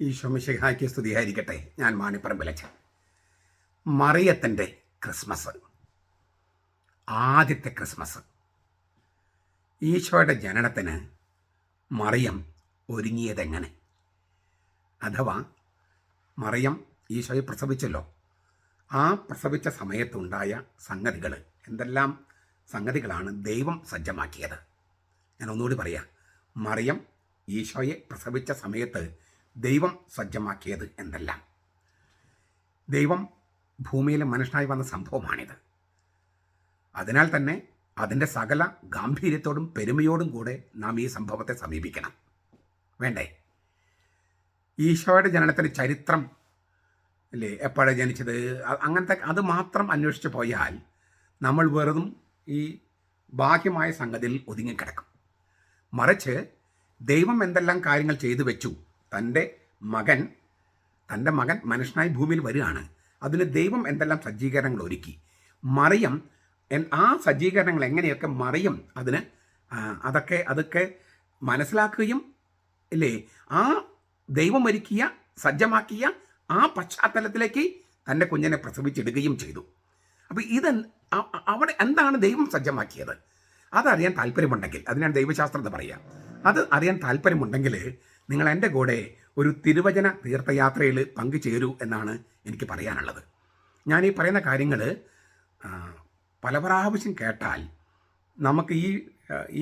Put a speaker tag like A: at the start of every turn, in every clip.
A: ഈശോമിശിഹായ്ക്ക് സ്തുതിയായിരിക്കട്ടെ. ഞാൻ മാണിപ്പറമ്പിലച്ച മറിയത്തിന്റെ ക്രിസ്മസ്. ആദ്യത്തെ ക്രിസ്മസ്. ഈശോയുടെ ജനനത്തിന് മറിയം ഒരുങ്ങിയതെങ്ങനെ? അഥവാ മറിയം ഈശോയെ പ്രസവിച്ചല്ലോ. ആ പ്രസവിച്ച സമയത്തുണ്ടായ സംഗതികൾ എന്തെല്ലാം സംഗതികളാണ് ദൈവം സജ്ജമാക്കിയത്? ഞാൻ ഒന്നുകൂടി പറയാം. മറിയം ഈശോയെ പ്രസവിച്ച സമയത്ത് ദൈവം സജ്ജമാക്കിയത് എന്തെല്ലാം? ദൈവം ഭൂമിയിലെ മനുഷ്യനായി വന്ന സംഭവമാണിത്. അതിനാൽ തന്നെ അതിന്റെ സകല ഗാംഭീര്യത്തോടും പെരുമയോടും കൂടെ നാം ഈ സംഭവത്തെ സമീപിക്കണം. വേണ്ടേ? ഈശോയുടെ ജനനത്തിന്റെ ചരിത്രം അല്ലേ എപ്പോഴാണ് ജനിച്ചത്? അങ്ങനത്തെ അത് മാത്രം അന്വേഷിച്ച് പോയാൽ നമ്മൾ വെറുതും ഈ ബാഹ്യമായ സംഗതിയിൽ ഒതുങ്ങിക്കിടക്കും. മറിച്ച് ദൈവം എന്തെല്ലാം കാര്യങ്ങൾ ചെയ്തു വെച്ചു തന്റെ മകൻ തന്റെ മകൻ മനുഷ്യനായി ഭൂമിയിൽ വരികയാണ്. അതിന് ദൈവം എന്തെല്ലാം സജ്ജീകരണങ്ങൾ ഒരുക്കി? മറിയം ആ സജ്ജീകരണങ്ങൾ എങ്ങനെയൊക്കെ മറിയം അതിന് അതൊക്കെ അതൊക്കെ മനസ്സിലാക്കുകയും ഇല്ലേ? ആ ദൈവം ഒരുക്കിയ സജ്ജമാക്കിയ ആ പശ്ചാത്തലത്തിലേക്ക് തന്റെ കുഞ്ഞിനെ പ്രസവിച്ചിടുകയും ചെയ്തു. അപ്പോൾ ഇത് അവിടെ എന്താണ് ദൈവം സജ്ജമാക്കിയത്? അതറിയാൻ താല്പര്യമുണ്ടെങ്കിൽ അതിനാണ് ദൈവശാസ്ത്രത്തെ പറയുക. അത് അറിയാൻ താല്പര്യമുണ്ടെങ്കിൽ നിങ്ങൾ എന്റെ കൂടെ ഒരു തിരുവചന തീർത്ഥയാത്രയിൽ പങ്കുചേരൂ എന്നാണ് എനിക്ക് പറയാനുള്ളത്. ഞാൻ ഈ പറയുന്ന കാര്യങ്ങൾ പല പ്രാവശ്യം കേട്ടാൽ നമുക്ക് ഈ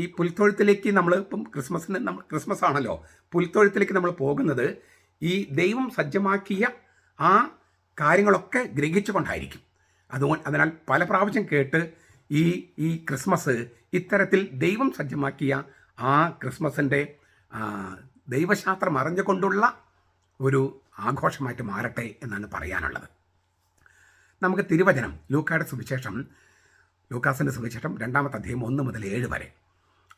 A: ഈ പുൽത്തൊഴുത്തിലേക്ക് നമ്മൾ ഇപ്പം ക്രിസ്മസിന് നമ്മൾ ക്രിസ്മസ് ആണല്ലോ പുൽത്തൊഴുത്തിലേക്ക് നമ്മൾ പോകുന്നത് ഈ ദൈവം സജ്ജമാക്കിയ ആ കാര്യങ്ങളൊക്കെ ഗ്രഹിച്ചുകൊണ്ടായിരിക്കും. അതുകൊണ്ട് അതിനാൽ പല പ്രാവശ്യം കേട്ട് ഈ ഈ ക്രിസ്മസ് ഇത്തരത്തിൽ ദൈവം സജ്ജമാക്കിയ ആ ക്രിസ്മസിന്റെ ദൈവശാസ്ത്രം അറിഞ്ഞുകൊണ്ടുള്ള ഒരു ആഘോഷമായിട്ട് മാറട്ടെ എന്നാണ് പറയാനുള്ളത്. നമുക്ക് തിരുവചനം ലൂക്കായുടെ സുവിശേഷം ലൂക്കാസിന്റെ സുവിശേഷം രണ്ടാമത്തെ അധ്യായം ഒന്ന് മുതൽ ഏഴ് വരെ.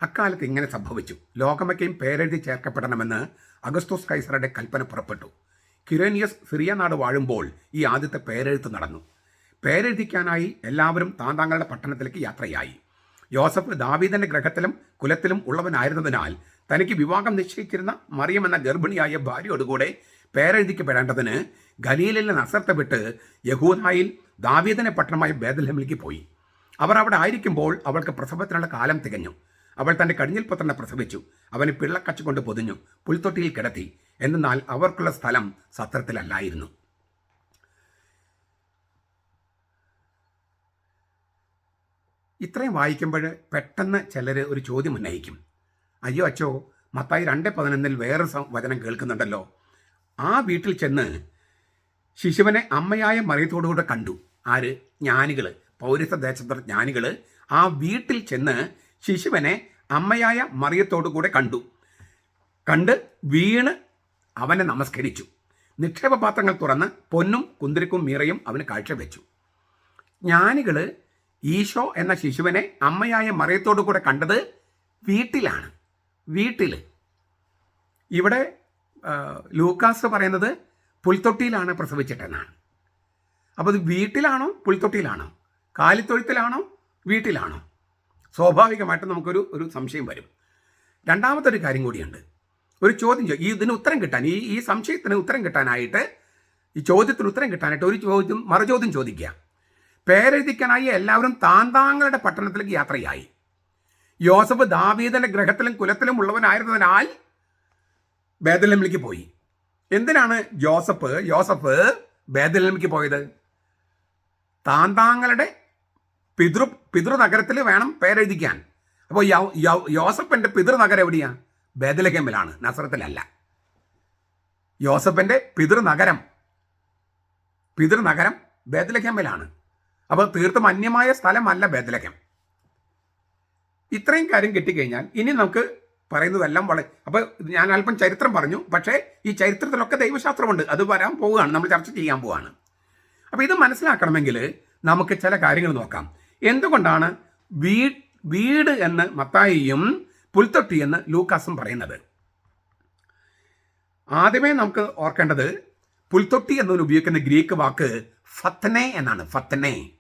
A: അക്കാലത്ത് ഇങ്ങനെ സംഭവിച്ചു. ലോകമൊക്കെയും പേരെഴുതി ചേർക്കപ്പെടണമെന്ന് അഗസ്തോസ് കൈസറുടെ കൽപ്പന പുറപ്പെട്ടു. ക്യുരേനിയസ് സിറിയ നാട് വാഴുമ്പോൾ ഈ ആദ്യത്തെ പേരെഴുത്ത് നടന്നു. പേരെഴുതിക്കാനായി എല്ലാവരും താൻ താങ്കളുടെ പട്ടണത്തിലേക്ക് യാത്രയായി. യോസഫ് ദാവീദന്റെ ഗ്രഹത്തിലും കുലത്തിലും ഉള്ളവനായിരുന്നതിനാൽ തനിക്ക് വിവാഹം നിശ്ചയിച്ചിരുന്ന മറിയം എന്ന ഗർഭിണിയായ ഭാര്യയോടുകൂടെ പേരെഴുതിക്കപ്പെടേണ്ടതിന് ഗലീലിലെ നസർത്ത വിട്ട് യഹൂദായിൽ ദാവീദിനെ പട്ടണമായ ബേദൽഹമിലേക്ക് പോയി. അവർ അവിടെ ആയിരിക്കുമ്പോൾ അവൾക്ക് പ്രസവത്തിനുള്ള കാലം തികഞ്ഞു. അവൾ തന്റെ കടിഞ്ഞിൽ പുത്രനെ പ്രസവിച്ചു. അവന് പിള്ളക്കച്ചു കൊണ്ട് പൊതിഞ്ഞു. പുൽത്തൊട്ടിയിൽ കിടത്തി. എന്നാൽ അവർക്കുള്ള സ്ഥലം സത്രത്തിലല്ലായിരുന്നു. ഇത്രയും വായിക്കുമ്പോൾ പെട്ടെന്ന് ചിലർ ഒരു ചോദ്യം ഉന്നയിക്കും. അയ്യോ അച്ചോ മത്തായി രണ്ട് പതിനൊന്നിൽ വേറെ വചനം കേൾക്കുന്നുണ്ടല്ലോ. ആ വീട്ടിൽ ചെന്ന് ശിശുവിനെ അമ്മയായ മറിയത്തോടുകൂടെ കണ്ടു. ആര്? ജ്ഞാനികൾ പൗരസ്ത ദേശത്തെ ജ്ഞാനികൾ ആ വീട്ടിൽ ചെന്ന് ശിശുവിനെ അമ്മയായ മറിയത്തോടു കൂടെ കണ്ടു. കണ്ട് വീണ് അവനെ നമസ്കരിച്ചു. നിക്ഷേപപാത്രങ്ങൾ തുറന്ന് പൊന്നും കുന്തിരിക്കും മീറയും അവന് കാഴ്ചവെച്ചു. ജ്ഞാനികൾ ഈശോ എന്ന ശിശുവിനെ അമ്മയായ മറിയത്തോടു കൂടെ കണ്ടത് വീട്ടിലാണ്. വീട്ടിൽ ഇവിടെ ലൂക്കാസ് പറയുന്നത് പുൽത്തൊട്ടിയിലാണ് പ്രസവിച്ചിട്ടെന്നാണ്. അപ്പോൾ അത് വീട്ടിലാണോ പുൽത്തൊട്ടിയിലാണോ? കാലിത്തൊഴുത്തിലാണോ വീട്ടിലാണോ? സ്വാഭാവികമായിട്ടും നമുക്കൊരു ഒരു സംശയം വരും. രണ്ടാമത്തെ ഒരു കാര്യം കൂടിയുണ്ട്. ഒരു ചോദ്യം ഈ ഇതിന് ഉത്തരം കിട്ടാൻ ഈ ഈ സംശയത്തിന് ഉത്തരം കിട്ടാനായിട്ട് ഈ ചോദ്യത്തിന് ഉത്തരം കിട്ടാനായിട്ട് ഒരു ചോദ്യം മറുചോദ്യം ചോദിക്കുക. പേരെഴുതിക്കാനായി എല്ലാവരും താന്താങ്ങളുടെ പട്ടണത്തിലേക്ക് യാത്രയായി. യോസഫ് ദാവീദന്റെ ഗ്രഹത്തിലും കുലത്തിലും ഉള്ളവനായിരുന്നതിനാൽ ബേദലമിലേക്ക് പോയി. എന്തിനാണ് ജോസഫ് യോസഫ് ബേദലമിലേക്ക് പോയത്? താൻ താങ്കളുടെ പിതൃ പിതൃനഗരത്തിൽ വേണം പേരെഴുതിക്കാൻ. അപ്പോൾ യോസഫിന്റെ പിതൃനഗരം എവിടെയാ? ബേദലഹേമിലാണ് നസറത്തിലല്ല. യോസഫിന്റെ പിതൃനഗരം പിതൃനഗരം ബേദലഹേമിലാണ് അപ്പോൾ തീർത്തും അന്യമായ സ്ഥലമല്ല ബേദലഹേം ഇത്രയും കാര്യം കിട്ടിക്കഴിഞ്ഞാൽ ഇനി നമുക്ക് പറയുന്നതെല്ലാം വളരെ അപ്പോൾ ഞാൻ അല്പം ചരിത്രം പറഞ്ഞു. പക്ഷേ ഈ ചരിത്രത്തിലൊക്കെ ദൈവശാസ്ത്രമുണ്ട്. അത് വരാൻ പോവുകയാണ്. നമ്മൾ ചർച്ച ചെയ്യാൻ പോവുകയാണ്. അപ്പോൾ ഇത് മനസ്സിലാക്കണമെങ്കിൽ നമുക്ക് ചില കാര്യങ്ങൾ നോക്കാം. എന്തുകൊണ്ടാണ് വീ വീട് എന്ന് മത്തായിയും പുൽത്തൊട്ടി എന്ന് ലൂക്കാസും പറയുന്നത്? ആദ്യമേ നമുക്ക് ഓർക്കേണ്ടത് പുൽത്തൊട്ടി എന്നതിന് ഉപയോഗിക്കുന്ന ഗ്രീക്ക് വാക്ക് ഫത്തനെ എന്നാണ്. ഫത്തനെ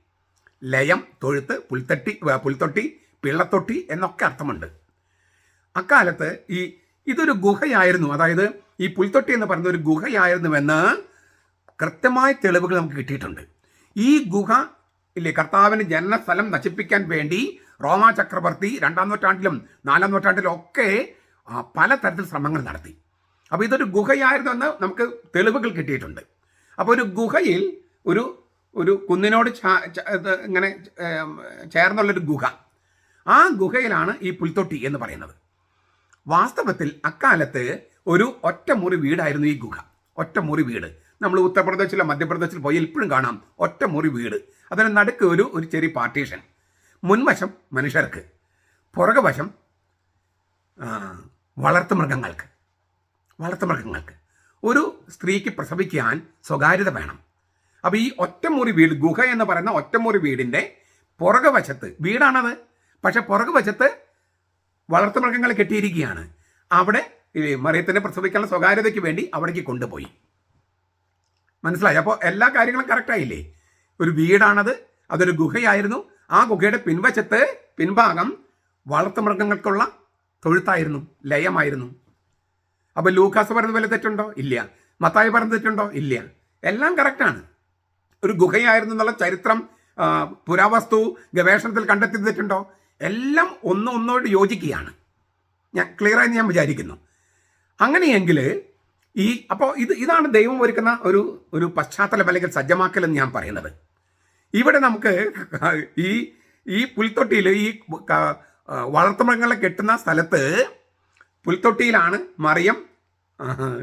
A: ലയം തൊഴുത്ത് പുൽത്തട്ടി പുൽത്തൊട്ടി പിള്ളത്തൊട്ടി എന്നൊക്കെ അർത്ഥമുണ്ട്. അക്കാലത്ത് ഈ ഇതൊരു ഗുഹയായിരുന്നു. അതായത് ഈ പുൽത്തൊട്ടി എന്ന് പറയുന്നത് ഒരു ഗുഹയായിരുന്നുവെന്ന് കൃത്യമായ തെളിവുകൾ നമുക്ക് കിട്ടിയിട്ടുണ്ട്. ഈ ഗുഹ ഇല്ലേ കർത്താവിന് ജനനസ്ഥലം നശിപ്പിക്കാൻ വേണ്ടി റോമാ ചക്രവർത്തി രണ്ടാം നൂറ്റാണ്ടിലും നാലാം നൂറ്റാണ്ടിലും ഒക്കെ പല തരത്തിൽ ശ്രമങ്ങൾ നടത്തി. അപ്പോൾ ഇതൊരു ഗുഹയായിരുന്നു എന്ന് നമുക്ക് തെളിവുകൾ കിട്ടിയിട്ടുണ്ട്. അപ്പോൾ ഒരു ഗുഹയിൽ ഒരു ഒരു കുന്നിനോട് ഇങ്ങനെ ചേർന്നുള്ളൊരു ഗുഹ. ആ ഗുഹയിലാണ് ഈ പുൽത്തൊട്ടി എന്ന് പറയുന്നത്. വാസ്തവത്തിൽ അക്കാലത്ത് ഒരു ഒറ്റമുറി വീടായിരുന്നു ഈ ഗുഹ. ഒറ്റമുറി വീട്. നമ്മൾ ഉത്തർപ്രദേശിലോ മധ്യപ്രദേശിൽ പോയി ഇപ്പോഴും കാണാം ഒറ്റമുറി വീട്. അതിന് നടുക്ക് ഒരു ഒരു ചെറിയ പാർട്ടീഷൻ. മുൻവശം മനുഷ്യർക്ക് പുറകുവശം വളർത്തുമൃഗങ്ങൾക്ക് വളർത്തുമൃഗങ്ങൾക്ക് ഒരു സ്ത്രീക്ക് പ്രസവിക്കാൻ സ്വകാര്യത വേണം. അപ്പോൾ ഈ ഒറ്റമുറി വീട് ഗുഹ എന്ന് പറയുന്ന ഒറ്റമുറി വീടിന്റെ പുറകുവശത്ത് വീടാണത്. പക്ഷെ പുറകു വശത്ത് വളർത്തുമൃഗങ്ങളെ കെട്ടിയിരിക്കുകയാണ്. അവിടെ മറിയത്തിനെ പ്രസവിക്കാനുള്ള സ്വകാര്യതയ്ക്ക് വേണ്ടി അവിടേക്ക് കൊണ്ടുപോയി. മനസ്സിലായി? അപ്പോൾ എല്ലാ കാര്യങ്ങളും കറക്റ്റായില്ലേ ഒരു വീടാണത് അതൊരു ഗുഹയായിരുന്നു. ആ ഗുഹയുടെ പിൻവശത്ത് പിൻഭാഗം വളർത്തുമൃഗങ്ങൾക്കുള്ള തൊഴുത്തായിരുന്നു ലയമായിരുന്നു. അപ്പോൾ ലൂക്കാസ് പറഞ്ഞ പോലെ തെറ്റുണ്ടോ? ഇല്ല. മത്തായി പറഞ്ഞ തെറ്റുണ്ടോ? ഇല്ല. എല്ലാം കറക്റ്റാണ് ഒരു ഗുഹയായിരുന്നു എന്നുള്ള ചരിത്രം പുരാവസ്തു ഗവേഷണത്തിൽ കണ്ടെത്തി തെറ്റുണ്ടോ? എല്ലാം ഒന്ന് ഒന്നോട് യോജിക്കുകയാണ്. ഞാൻ ക്ലിയറായി ഞാൻ വിചാരിക്കുന്നു. അങ്ങനെയെങ്കിൽ ഈ അപ്പോൾ ഇത് ഇതാണ് ദൈവം ഒരുക്കുന്ന ഒരു ഒരു പശ്ചാത്തലം അല്ലെങ്കിൽ സജ്ജമാക്കൽ എന്ന് ഞാൻ പറയുന്നത്. ഇവിടെ നമുക്ക് ഈ ഈ പുൽത്തൊട്ടിയിൽ ഈ വളർത്തുമൃഗങ്ങളെ കെട്ടുന്ന സ്ഥലത്ത് പുൽത്തൊട്ടിയിലാണ് മറിയം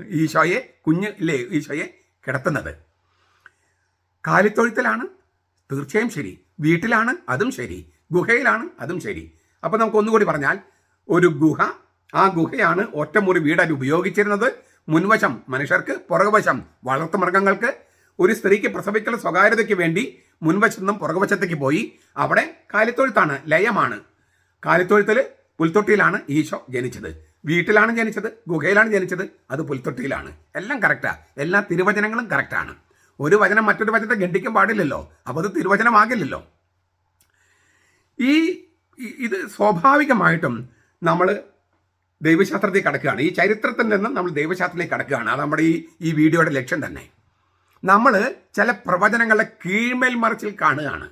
A: ഈശോയെ കുഞ്ഞ് ഇല്ലേ ഈശോയെ കിടത്തുന്നത്. കാലിത്തൊഴുത്തിലാണ് തീർച്ചയായും ശരി. വീട്ടിലാണ് അതും ശരി. ഗുഹയിലാണ്. അതും ശരി. അപ്പോൾ നമുക്ക് ഒന്നുകൂടി പറഞ്ഞാൽ ഒരു ഗുഹ ആ ഗുഹയാണ് ഒറ്റമുറി വീടായി ഉപയോഗിച്ചിരുന്നത്. മുൻവശം മനുഷ്യർക്ക് പുറകുവശം വളർത്തുമൃഗങ്ങൾക്ക് ഒരു സ്ത്രീക്ക് പ്രസവിക്കൽ സ്വകാര്യതയ്ക്ക് വേണ്ടി മുൻവശത്തു നിന്നും പുറകുവശത്തേക്ക് പോയി. അവിടെ കാലിത്തൊഴുത്താണ് ലയമാണ്. കാലിത്തൊഴുത്തിൽ പുൽത്തൊട്ടിയിലാണ് ഈശോ ജനിച്ചത്. വീട്ടിലാണ് ജനിച്ചത് ഗുഹയിലാണ് ജനിച്ചത് അത് പുൽത്തൊട്ടിയിലാണ്. എല്ലാം കറക്റ്റാ എല്ലാ തിരുവചനങ്ങളും കറക്റ്റാണ് ഒരു വചനം മറ്റൊരു വചനത്തെ ഖണ്ഡിക്കാൻ പാടില്ലല്ലോ. അപ്പോൾ അത് തിരുവചനമാകില്ലല്ലോ. ഈ ഇത് സ്വാഭാവികമായിട്ടും നമ്മൾ ദൈവശാസ്ത്രത്തിൽ കടക്കുകയാണ്. ഈ ചരിത്രത്തിൽ നിന്ന് നമ്മൾ ദൈവശാസ്ത്രത്തിലേക്ക് കടക്കുകയാണ്. അത് നമ്മുടെ ഈ ഈ വീഡിയോയുടെ ലക്ഷ്യം തന്നെ. നമ്മൾ ചില പ്രവചനങ്ങളുടെ കീഴ്മേൽ മറിച്ചിൽ കാണുകയാണ്.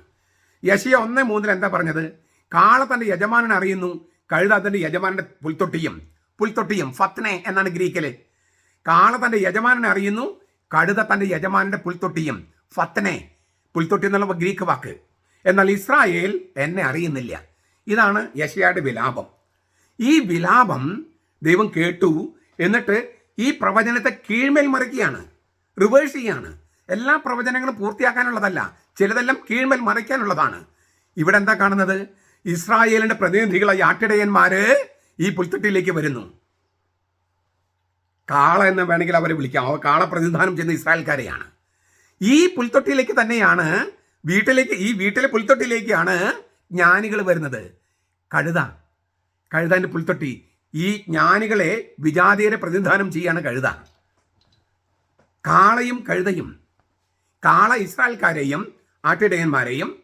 A: യശയ ഒന്ന് മൂന്നിൽ എന്താ പറഞ്ഞത്? കാള തന്റെ യജമാനൻ അറിയുന്നു കഴുത തന്റെ യജമാനന്റെ പുൽത്തൊട്ടിയും പുൽത്തൊട്ടിയും ഫത്നെ എന്നാണ് ഗ്രീക്കിലെ. കാള തന്റെ യജമാനനെ അറിയുന്നു കഴുത തന്റെ യജമാനന്റെ പുൽത്തൊട്ടിയും ഫത്നെ. പുൽത്തൊട്ടി എന്നുള്ള ഗ്രീക്ക് വാക്ക്. എന്നാൽ ഇസ്രായേൽ എന്നെ അറിയുന്നില്ല. ഇതാണ് യശയുടെ വിലാപം. ഈ വിലാപം ദൈവം കേട്ടു. എന്നിട്ട് ഈ പ്രവചനത്തെ കീഴ്മേൽ മറിക്കുകയാണ്. റിവേഴ്സ് ചെയ്യാണ്. എല്ലാ പ്രവചനങ്ങളും പൂർത്തിയാക്കാനുള്ളതല്ല. ചിലതെല്ലാം കീഴ്മേൽ മറിക്കാനുള്ളതാണ്. ഇവിടെ എന്താ കാണുന്നത്? ഇസ്രായേലിന്റെ പ്രതിനിധികളായ ആട്ടിടയന്മാര് ഈ പുൽത്തട്ടിയിലേക്ക് വരുന്നു. കാള എന്ന് വേണമെങ്കിൽ അവരെ വിളിക്കാം. കാള പ്രതിനിധാനം ചെയ്യുന്ന ഇസ്രായേൽക്കാരെയാണ്. ഈ പുൽത്തൊട്ടിയിലേക്ക് തന്നെയാണ് വീട്ടിലേക്ക് ഈ വീട്ടിലെ പുൽത്തൊട്ടിയിലേക്കാണ് ജ്ഞാനികൾ വരുന്നത്. കഴുത. കഴുതാന്റെ പുൽത്തൊട്ടി. ഈ ജ്ഞാനികളെ വിജാതീയരെ പ്രതിനിധാനം ചെയ്യാണ് കഴുത. കാളയും കഴുതയും. കാള ഇസ്രായേൽക്കാരെയും ആട്ടിടയന്മാരെയും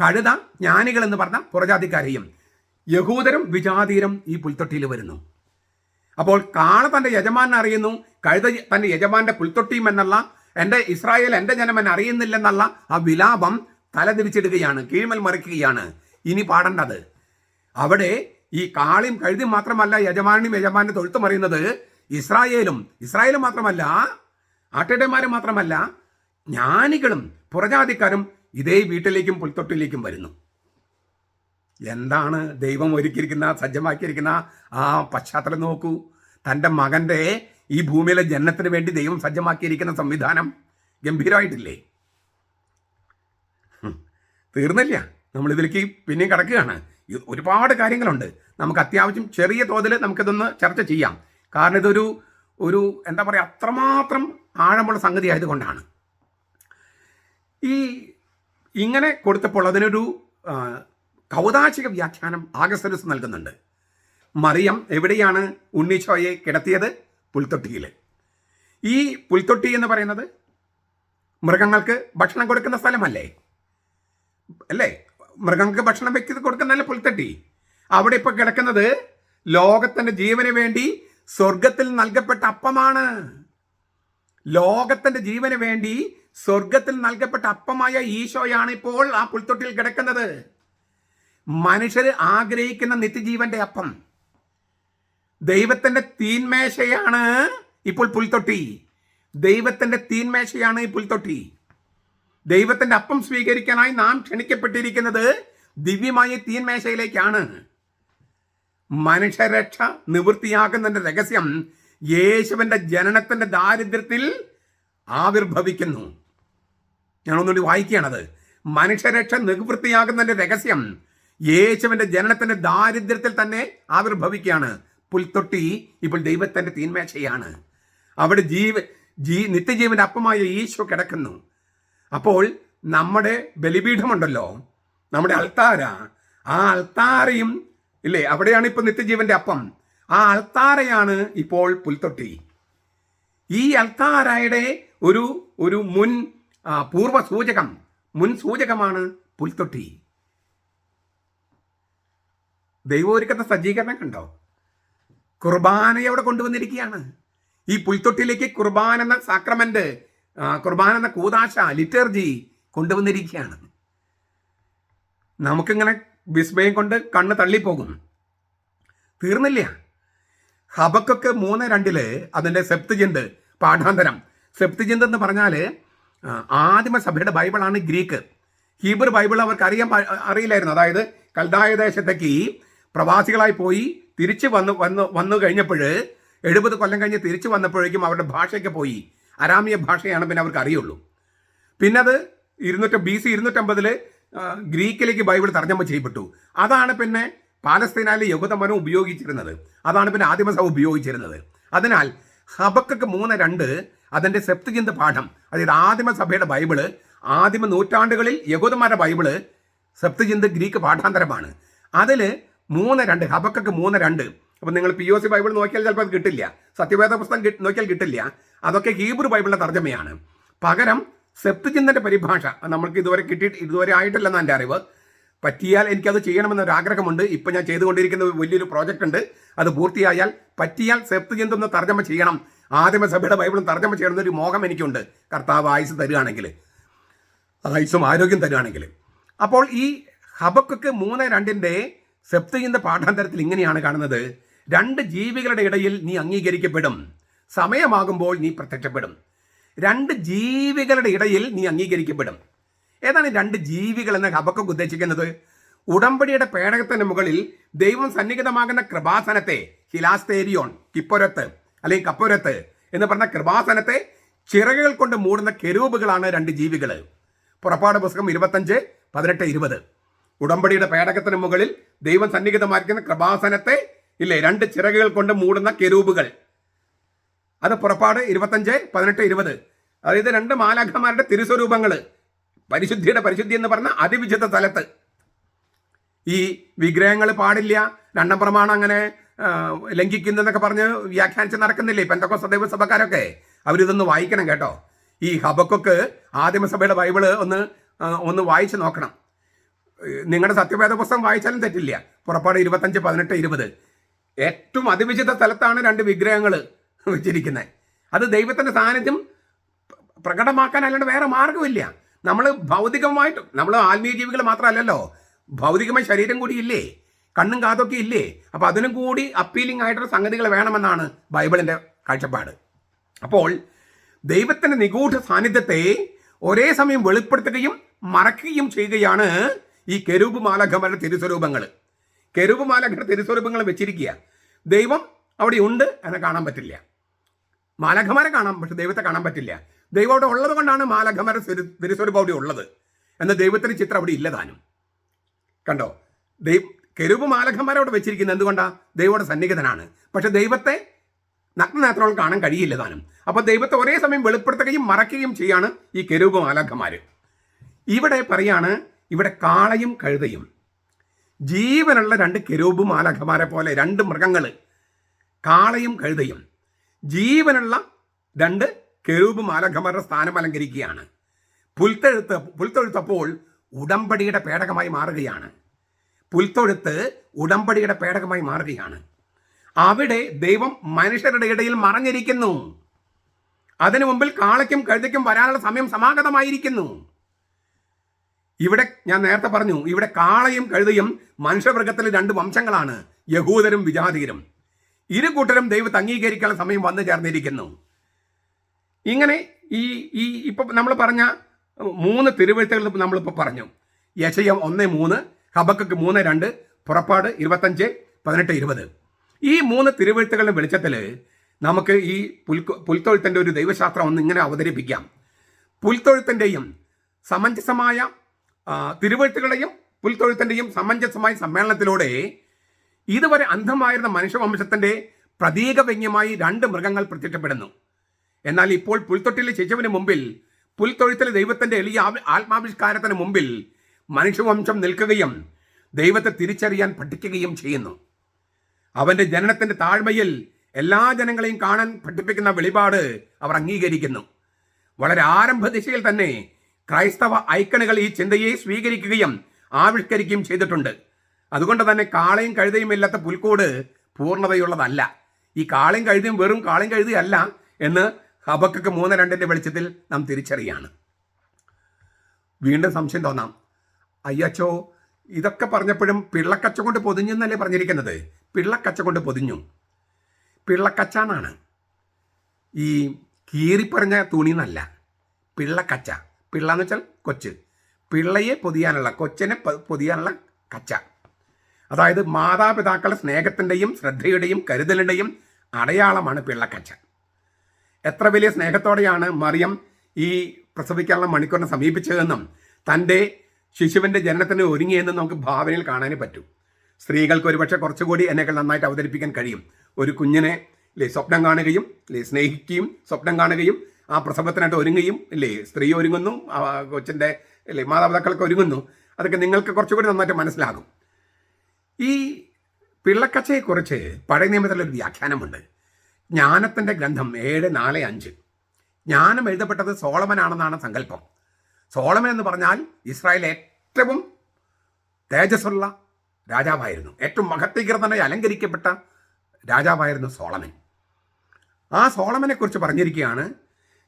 A: കഴുത ജ്ഞാനികൾ എന്ന് പറഞ്ഞ പുറജാതിക്കാരെയും യഹൂദരും വിജാതീരും ഈ പുൽത്തൊട്ടിയിൽ വരുന്നു. അപ്പോൾ കാള തന്റെ യജമാനെ അറിയുന്നു കഴുത തന്റെ യജമാന്റെ പുൽത്തൊട്ടിയും എന്നുള്ള എന്റെ ഇസ്രായേൽ എന്റെ ജനം എന്നെ അറിയുന്നില്ലെന്നുള്ള ആ വിലാപം തലതിരിച്ചിടുകയാണ് കീഴ്മൽ മറിക്കുകയാണ്. ഇനി പാടേണ്ടത്. അവിടെ ഈ കാളിയും കഴുതി മാത്രമല്ല യജമാനും യജമാനും തൊഴുത്ത് മറിയുന്നത് ഇസ്രായേലും. ഇസ്രായേലും മാത്രമല്ല ആട്ടിടന്മാരും മാത്രമല്ല ജ്ഞാനികളും പുറജാതിക്കാരും ഇതേ വീട്ടിലേക്കും പുൽത്തൊട്ടിലേക്കും വരുന്നു. എന്താണ് ദൈവം ഒരുക്കിയിരിക്കുന്ന സജ്ജമാക്കിയിരിക്കുന്ന ആ പശ്ചാത്തലം നോക്കൂ. തന്റെ മകന്റെ ഈ ഭൂമിയിലെ ജനനത്തിന് വേണ്ടി ദൈവം സജ്ജമാക്കിയിരിക്കുന്ന സംവിധാനം ഗംഭീരമായിട്ടില്ലേ. തീർന്നില്ല. നമ്മൾ ഇതിലേക്ക് പിന്നെയും കിടക്കുകയാണ്. ഒരുപാട് കാര്യങ്ങളുണ്ട്. നമുക്ക് അത്യാവശ്യം ചെറിയ തോതിൽ നമുക്കിതൊന്ന് ചർച്ച ചെയ്യാം. കാരണം ഇതൊരു ഒരു എന്താ പറയുക അത്രമാത്രം ആഴമുള്ള സംഗതി ആയതുകൊണ്ടാണ്. ഈ ഇങ്ങനെ കൊടുത്തപ്പോൾ അതിനൊരു കൗതാശിക വ്യാഖ്യാനം ആഗസ്തരസ് നൽകുന്നുണ്ട്. മറിയം എവിടെയാണ് ഉണ്ണീശോയെ കിടത്തിയത്? പുൽത്തൊട്ടിയിൽ ഈ പുൽത്തൊട്ടി എന്ന് പറയുന്നത് മൃഗങ്ങൾക്ക് ഭക്ഷണം കൊടുക്കുന്ന സ്ഥലമല്ലേ? അല്ലേ? മൃഗങ്ങൾക്ക് ഭക്ഷണം വെച്ച് കൊടുക്കുന്നതല്ലേ പുൽത്തൊട്ടി. അവിടെ ഇപ്പോൾ കിടക്കുന്നത് ലോകത്തിന്റെ ജീവന് വേണ്ടി സ്വർഗത്തിൽ നൽകപ്പെട്ട അപ്പമാണ്. ലോകത്തിന്റെ ജീവന് വേണ്ടി സ്വർഗത്തിൽ നൽകപ്പെട്ട അപ്പമായ ഈശോയാണ് ഇപ്പോൾ ആ പുൽത്തൊട്ടിയിൽ കിടക്കുന്നത്. മനുഷ്യർ ആഗ്രഹിക്കുന്ന നിത്യജീവന്റെ അപ്പം. ദൈവത്തിന്റെ തീന്മേശയാണ് ഇപ്പോൾ പുൽത്തൊട്ടി ദൈവത്തിന്റെ തീന്മേശയാണ് ഈ പുൽത്തൊട്ടി ദൈവത്തിന്റെ അപ്പം സ്വീകരിക്കാനായി നാം ക്ഷണിക്കപ്പെട്ടിരിക്കുന്നത് ദിവ്യമായ തീന്മേശയിലേക്കാണ്. മനുഷ്യരക്ഷ നിവൃത്തിയാകുന്നതിന്റെ രഹസ്യം യേശുവിന്റെ ജനനത്തിന്റെ ദാരിദ്ര്യത്തിൽ ആവിർഭവിക്കുന്നു. ഞാൻ ഒന്നുകൂടി വായിക്കുകയാണത്. മനുഷ്യരക്ഷ നിവൃത്തിയാകുന്നതിന്റെ രഹസ്യം യേശുവിന്റെ ജനനത്തിന്റെ ദാരിദ്ര്യത്തിൽ തന്നെ ആവിർഭവിക്കുകയാണ്. പുൽത്തൊട്ടി ഇപ്പോൾ ദൈവത്തിന്റെ തീന്മേശയാണ് അവിടെ ജീവ ജീ നിത്യജീവന്റെ അപ്പമായ ഈശോ കിടക്കുന്നു. അപ്പോൾ നമ്മുടെ ബലിപീഠമുണ്ടല്ലോ. നമ്മുടെ അൾത്താര. ആ അൾത്താരയും ഇല്ലേ അവിടെയാണ് ഇപ്പോൾ നിത്യജീവന്റെ അപ്പം. ആ അൾത്താരയാണ് ഇപ്പോൾ പുൽത്തൊട്ടി. ഈ അൾത്താരയുടെ ഒരു ഒരു മുൻ പൂർവ സൂചകം മുൻ സൂചകമാണ് പുൽത്തൊട്ടി. ദൈവം ഒരുക്കത്തെ സജ്ജീകരണം കണ്ടോ? കുർബാനയെ അവിടെ കൊണ്ടുവന്നിരിക്കുകയാണ്. ഈ പുൽത്തൊട്ടിലേക്ക് കുർബാന എന്ന സാക്രമെന്റ് കുർബാൻ എന്ന കൂതാശ ലിറ്റർജി കൊണ്ടുവന്നിരിക്കുകയാണ്. നമുക്കിങ്ങനെ വിസ്മയം കൊണ്ട് കണ്ണ് തള്ളിപ്പോകും. തീർന്നില്ല. ഹബക്കൊക്കെ മൂന്ന് രണ്ടിൽ അതിന്റെ സെപ്തുജിന്ത് പാഠാന്തരം. സെപ്തുജിന്ത് എന്ന് പറഞ്ഞാൽ ആദിമ സഭയുടെ ബൈബിളാണ് ഗ്രീക്ക്. ഹീബ്രു ബൈബിൾ അവർക്ക് അറിയാൻ അറിയില്ലായിരുന്നു. അതായത് കൽദായ ദേശത്തേക്ക് പ്രവാസികളായി പോയി തിരിച്ച് വന്നു വന്നു വന്നു കഴിഞ്ഞപ്പോൾ എഴുപത് കൊല്ലം കഴിഞ്ഞ് തിരിച്ചു വന്നപ്പോഴേക്കും അവരുടെ ഭാഷയൊക്കെ പോയി. അരാമിയ ഭാഷയാണ് പിന്നെ അവർക്ക് അറിയുള്ളൂ. പിന്നെ അത് ഇരുന്നൂറ്റി ബി സി ഇരുന്നൂറ്റമ്പതിൽ ഗ്രീക്കിലേക്ക് ബൈബിൾ തർജമ ചെയ്യപ്പെട്ടു. അതാണ് പിന്നെ പാലസ്തീനാലെ യഹൂദമനം ഉപയോഗിച്ചിരുന്നത്. അതാണ് പിന്നെ ആദിമസഭ ഉപയോഗിച്ചിരുന്നത്. അതിനാൽ ഹബക്കക്ക് മൂന്ന് രണ്ട് അതിന്റെ സെപ്തുചിന്ത പാഠം അതായത് ആദിമസഭയുടെ ബൈബിൾ ആദിമ നൂറ്റാണ്ടുകളിൽ യഹൂദന്മാരുടെ ബൈബിൾ സെപ്തുചിന്ത ഗ്രീക്ക് പാഠാന്തരമാണ്. അതിൽ മൂന്ന് രണ്ട് ഹബക്കക്ക് മൂന്ന് രണ്ട്. അപ്പം നിങ്ങൾ പി ഒ സി ബൈബിൾ നോക്കിയാൽ ചിലപ്പോൾ അത് കിട്ടില്ല. സത്യവേദ പുസ്തകം നോക്കിയാൽ കിട്ടില്ല. അതൊക്കെ ഹീബ്രു ബൈബിളിന്റെ തർജമയാണ്. പകരം സെപ്തുചിന്തന്റെ പരിഭാഷ നമ്മൾക്ക് ഇതുവരെ കിട്ടിയിട്ട് ഇതുവരെ ആയിട്ടില്ലെന്ന് എന്റെ അറിവ്. പറ്റിയാൽ എനിക്കത് ചെയ്യണമെന്നൊരു ആഗ്രഹമുണ്ട് ഇപ്പം ഞാൻ ചെയ്തുകൊണ്ടിരിക്കുന്ന വലിയൊരു പ്രോജക്റ്റ് ഉണ്ട്. അത് പൂർത്തിയായാൽ പറ്റിയാൽ സെപ്തുചിന്ത ഒന്ന് തർജമ ചെയ്യണം. ആദ്യമ സഭയുടെ ബൈബിളും തർജമ ചെയ്യണമെന്നൊരു മോഹം എനിക്കുണ്ട്. കർത്താവ് ആയുസ് തരുകയാണെങ്കിൽ ആയുസും ആരോഗ്യം തരുകയാണെങ്കിൽ അപ്പോൾ ഈ ഹബക്കൊക്കെ മൂന്ന് രണ്ടിന്റെ സെപ്തയിന്റെ പാഠാന്തരത്തിൽ ഇങ്ങനെയാണ് കാണുന്നത്. രണ്ട് ജീവികളുടെ ഇടയിൽ നീ അംഗീകരിക്കപ്പെടും. സമയമാകുമ്പോൾ നീ പ്രത്യക്ഷപ്പെടും. രണ്ട് ജീവികളുടെ ഇടയിൽ നീ അംഗീകരിക്കപ്പെടും. ഏതാണ് രണ്ട് ജീവികൾ എന്ന ഹബക്കൊക്കെ ഉദ്ദേശിക്കുന്നത്? ഉടമ്പടിയുടെ പേടകത്തിന് മുകളിൽ ദൈവം സന്നിഹിതമാകുന്ന കൃപാസനത്തെ ഹിലാസ്തേരിയോൺ കിപ്പൊരത്ത് അല്ലെങ്കിൽ കപ്പൊരത്ത് എന്ന് പറഞ്ഞ കൃപാസനത്തെ ചിറകുകൾ കൊണ്ട് മൂടുന്ന കെരൂബുകളാണ് രണ്ട് ജീവികൾ പുറപ്പാട് പുസ്തകം ഇരുപത്തഞ്ച് പതിനെട്ട് ഇരുപത്. ഉടമ്പടിയുടെ പേടകത്തിന് മുകളിൽ ദൈവം സന്നിഹിതമായിരിക്കുന്ന കൃപാസനത്തെ ഇല്ലേ രണ്ട് ചിറകുകൾ കൊണ്ട് മൂടുന്ന കെരൂബുകൾ. അത് പുറപ്പാട് ഇരുപത്തഞ്ച് പതിനെട്ട് ഇരുപത്. അതായത് രണ്ട് മാലാഖമാരുടെ തിരുസ്വരൂപങ്ങൾ പരിശുദ്ധിയുടെ പരിശുദ്ധി എന്ന് പറഞ്ഞ അതിവിശുദ്ധ സ്ഥലത്ത്. ഈ വിഗ്രഹങ്ങൾ പാടില്ല രണ്ടാം പ്രമാണം അങ്ങനെ ലംഘിക്കുന്നതെന്നൊക്കെ പറഞ്ഞ് വ്യാഖ്യാനിച്ച് നടക്കുന്നില്ലേ പെന്തക്കോസ്ത ദൈവസഭക്കാരൊക്കെ? അവരിതൊന്ന് വായിക്കണം കേട്ടോ. ഈ ഹബക്കൊക്ക് ആദിമസഭയുടെ ബൈബിൾ ഒന്ന് ഒന്ന് വായിച്ച് നോക്കണം. നിങ്ങളുടെ സത്യവേദ പുസ്തകം വായിച്ചാലും തെറ്റില്ല. പുറപ്പാട് ഇരുപത്തഞ്ച് പതിനെട്ട് ഇരുപത്. ഏറ്റവും അതിവിശുദ്ധ സ്ഥലത്താണ് രണ്ട് വിഗ്രഹങ്ങൾ വെച്ചിരിക്കുന്നത്. അത് ദൈവത്തിന്റെ സാന്നിധ്യം പ്രകടമാക്കാൻ അല്ലാണ്ട് വേറെ മാർഗമില്ല. നമ്മൾ ഭൗതികമായിട്ട് നമ്മൾ ആത്മീയ ജീവികൾ മാത്രമല്ലല്ലോ. ഭൗതികമായ ശരീരം കൂടി ഇല്ലേ? കണ്ണും കാതൊക്കെ ഇല്ലേ? അപ്പോൾ അതിനും കൂടി അപ്പീലിംഗ് ആയിട്ടുള്ള സംഗതികൾ വേണമെന്നാണ് ബൈബിളിന്റെ കാഴ്ചപ്പാട്. അപ്പോൾ ദൈവത്തിന്റെ നിഗൂഢ സാന്നിധ്യത്തെ ഒരേ സമയം വെളിപ്പെടുത്തുകയും മറക്കുകയും ചെയ്യുകയാണ് ഈ കെരൂപ് മാലഖമാരുടെ തിരുസ്വരൂപങ്ങൾ കെരൂപ് മാലഖയുടെ തിരുസ്വരൂപങ്ങൾ വെച്ചിരിക്കുക. ദൈവം അവിടെ ഉണ്ട് എന്നെ കാണാൻ പറ്റില്ല. മാലഖമാരെ കാണാം പക്ഷെ ദൈവത്തെ കാണാൻ പറ്റില്ല. ദൈവം അവിടെ ഉള്ളത് കൊണ്ടാണ് മാലഖമാരുടെ തിരുസ്വരൂപം അവിടെ ഉള്ളത്. എന്ന ദൈവത്തിന്റെ ചിത്രം അവിടെ ഇല്ലതാനും കണ്ടോ? ദൈവ കെരൂപ് മാലഖന്മാരെ അവിടെ വെച്ചിരിക്കുന്നത് എന്തുകൊണ്ടാണ് ദൈവയുടെ സന്നിഹിതനാണ്. പക്ഷെ ദൈവത്തെ നഗ്നനേത്രങ്ങൾ കാണാൻ കഴിയില്ല താനും. അപ്പോൾ ദൈവത്തെ ഒരേ സമയം വെളിപ്പെടുത്തുകയും മറക്കുകയും ചെയ്യാണ് ഈ കെരൂപ് മാലാഖമാര് ഇവിടെ പറയാണ് ഇവിടെ കാളയും കഴുതയും. ജീവനുള്ള രണ്ട് കെരൂബും ആലഖമാരെ പോലെ രണ്ട് മൃഗങ്ങൾ കാളയും കഴുതയും. ജീവനുള്ള രണ്ട് കെരൂബും ആലഖമാരുടെ സ്ഥാനം അലങ്കരിക്കുകയാണ്. പുൽത്തെഴുത്ത് പുൽത്തൊഴുത്തപ്പോൾ ഉടമ്പടിയുടെ പേടകമായി മാറുകയാണ്. പുൽത്തൊഴുത്ത് ഉടമ്പടിയുടെ പേടകമായി മാറുകയാണ്. അവിടെ ദൈവം മനുഷ്യരുടെ ഇടയിൽ മറഞ്ഞിരിക്കുന്നു. അതിനു മുമ്പിൽ കാളയ്ക്കും കഴുതയ്ക്കും വരാനുള്ള സമയം സമാഗതമായിരിക്കുന്നു. ഇവിടെ ഞാൻ നേരത്തെ പറഞ്ഞു ഇവിടെ കാളയും കഴുതയും മനുഷ്യവർഗത്തിലെ രണ്ട് വംശങ്ങളാണ് യഹൂദരും വിജാതീയരും ഇരു കൂട്ടരും ദൈവത്തെ അംഗീകരിക്കാനുള്ള സമയം വന്നു ചേർന്നിരിക്കുന്നു. ഇങ്ങനെ ഈ ഈ ഇപ്പൊ നമ്മൾ പറഞ്ഞ മൂന്ന് തിരുവഴുത്തുകൾ നമ്മളിപ്പോൾ പറഞ്ഞു. യശയം ഒന്ന് മൂന്ന് ഹബക്കക്ക് മൂന്ന് രണ്ട് പുറപ്പാട് ഇരുപത്തഞ്ച് പതിനെട്ട് ഇരുപത്. ഈ മൂന്ന് തിരുവഴുത്തുകളുടെ വെളിച്ചത്തിൽ നമുക്ക് ഈ പുൽ പുൽത്തൊഴുത്തിന്റെ ഒരു ദൈവശാസ്ത്രം ഒന്ന് ഇങ്ങനെ അവതരിപ്പിക്കാം. പുൽത്തൊഴുത്തിന്റെയും സമഞ്ജസമായ തിരുവഴുത്തുകളുടെയും പുൽത്തൊഴുത്തിന്റെയും സമഞ്ജസമായ സമ്മേളനത്തിലൂടെ ഇതുവരെ അന്ധമായിരുന്ന മനുഷ്യവംശത്തിന്റെ പ്രതീകവ്യംഗ്യമായി രണ്ട് മൃഗങ്ങൾ പ്രത്യക്ഷപ്പെടുന്നു. എന്നാൽ ഇപ്പോൾ പുൽത്തൊട്ടിലെ ശിശുവിന് മുമ്പിൽ പുൽത്തൊഴുത്തിലെ ദൈവത്തിന്റെ എളിയ ആത്മാവിഷ്കാരത്തിന് മുമ്പിൽ മനുഷ്യവംശം നിൽക്കുകയും ദൈവത്തെ തിരിച്ചറിയാൻ പഠിക്കുകയും ചെയ്യുന്നു. അവന്റെ ജനനത്തിന്റെ താഴ്മയിൽ എല്ലാ ജനങ്ങളെയും കാണാൻ പഠിപ്പിക്കുന്ന വെളിപാട് അവർ അംഗീകരിക്കുന്നു. വളരെ ആരംഭ ദിശയിൽ തന്നെ ക്രൈസ്തവ ഐക്കണുകൾ ഈ ചിന്തയെ സ്വീകരിക്കുകയും ആവിഷ്കരിക്കുകയും ചെയ്തിട്ടുണ്ട്. അതുകൊണ്ട് തന്നെ കാളയും കഴുതയും ഇല്ലാത്ത പുൽക്കോട് പൂർണതയുള്ളതല്ല. ഈ കാളയും കഴുതയും വെറും കാളയും കഴുതയല്ല എന്ന് ഹബക്കക്ക് മൂന്ന് രണ്ടിന്റെ വെളിച്ചത്തിൽ നാം തിരിച്ചറിയാണ്. വീണ്ടും സംശയം തോന്നാം. അയ്യച്ചോ ഇതൊക്കെ പറഞ്ഞപ്പോഴും പിള്ളക്കച്ച കൊണ്ട് പൊതിഞ്ഞു എന്നല്ലേ പറഞ്ഞിരിക്കുന്നത്? പിള്ളക്കച്ച കൊണ്ട് പൊതിഞ്ഞു. പിള്ളക്കച്ചാന്നാണ്. ഈ കീറിപ്പറഞ്ഞ തുണി എന്നല്ല പിള്ളക്കച്ച. പിള്ള എന്ന് വെച്ചാൽ കൊച്ച്. പിള്ളയെ പൊതിയാനുള്ള കൊച്ചിനെ പൊതിയാനുള്ള കച്ച. അതായത് മാതാപിതാക്കളുടെ സ്നേഹത്തിന്റെയും ശ്രദ്ധയുടെയും കരുതലിന്റെയും അടയാളമാണ് പിള്ളക്കച്ച എത്ര വലിയ സ്നേഹത്തോടെയാണ് മറിയം ഈ പ്രസവിക്കാനുള്ള മണിക്കൂറിനെ സമീപിച്ചതെന്നും തന്റെ ശിശുവിന്റെ ജനനത്തിന് ഒരുങ്ങിയെന്നും നമുക്ക് ഭാവനയിൽ കാണാനേ പറ്റൂ. സ്ത്രീകൾക്ക് ഒരുപക്ഷെ കുറച്ചുകൂടി എന്നെക്കാൾ നന്നായിട്ട് അവതരിപ്പിക്കാൻ കഴിയും. ഒരു കുഞ്ഞിനെ സ്വപ്നം കാണുകയും സ്നേഹിക്കുകയും സ്വപ്നം കാണുകയും ആ പ്രസവത്തിനായിട്ട് ഒരുങ്ങുകയും ഇല്ലേ സ്ത്രീ ഒരുങ്ങുന്നു കൊച്ചിന്റെ ഇല്ലേ മാതാപിതാക്കൾക്ക് ഒരുങ്ങുന്നു. അതൊക്കെ നിങ്ങൾക്ക് കുറച്ചുകൂടി നന്നായിട്ട് മനസ്സിലാകും. ഈ പിള്ളക്കച്ചയെക്കുറിച്ച് പഴയ നിയമത്തിലൊരു വ്യാഖ്യാനമുണ്ട്. ജ്ഞാനത്തിന്റെ ഗ്രന്ഥം ഏഴ് നാല് അഞ്ച്. ജ്ഞാനം എഴുതപ്പെട്ടത് സോളമനാണെന്നാണ് സങ്കല്പം. സോളമൻ എന്ന് പറഞ്ഞാൽ ഇസ്രായേൽ ഏറ്റവും തേജസ്സുള്ള രാജാവായിരുന്നു. ഏറ്റവും മഹത്വീകൃതനായി അലങ്കരിക്കപ്പെട്ട രാജാവായിരുന്നു സോളമൻ. ആ സോളമനെ കുറിച്ച് പറഞ്ഞിരിക്കുകയാണ്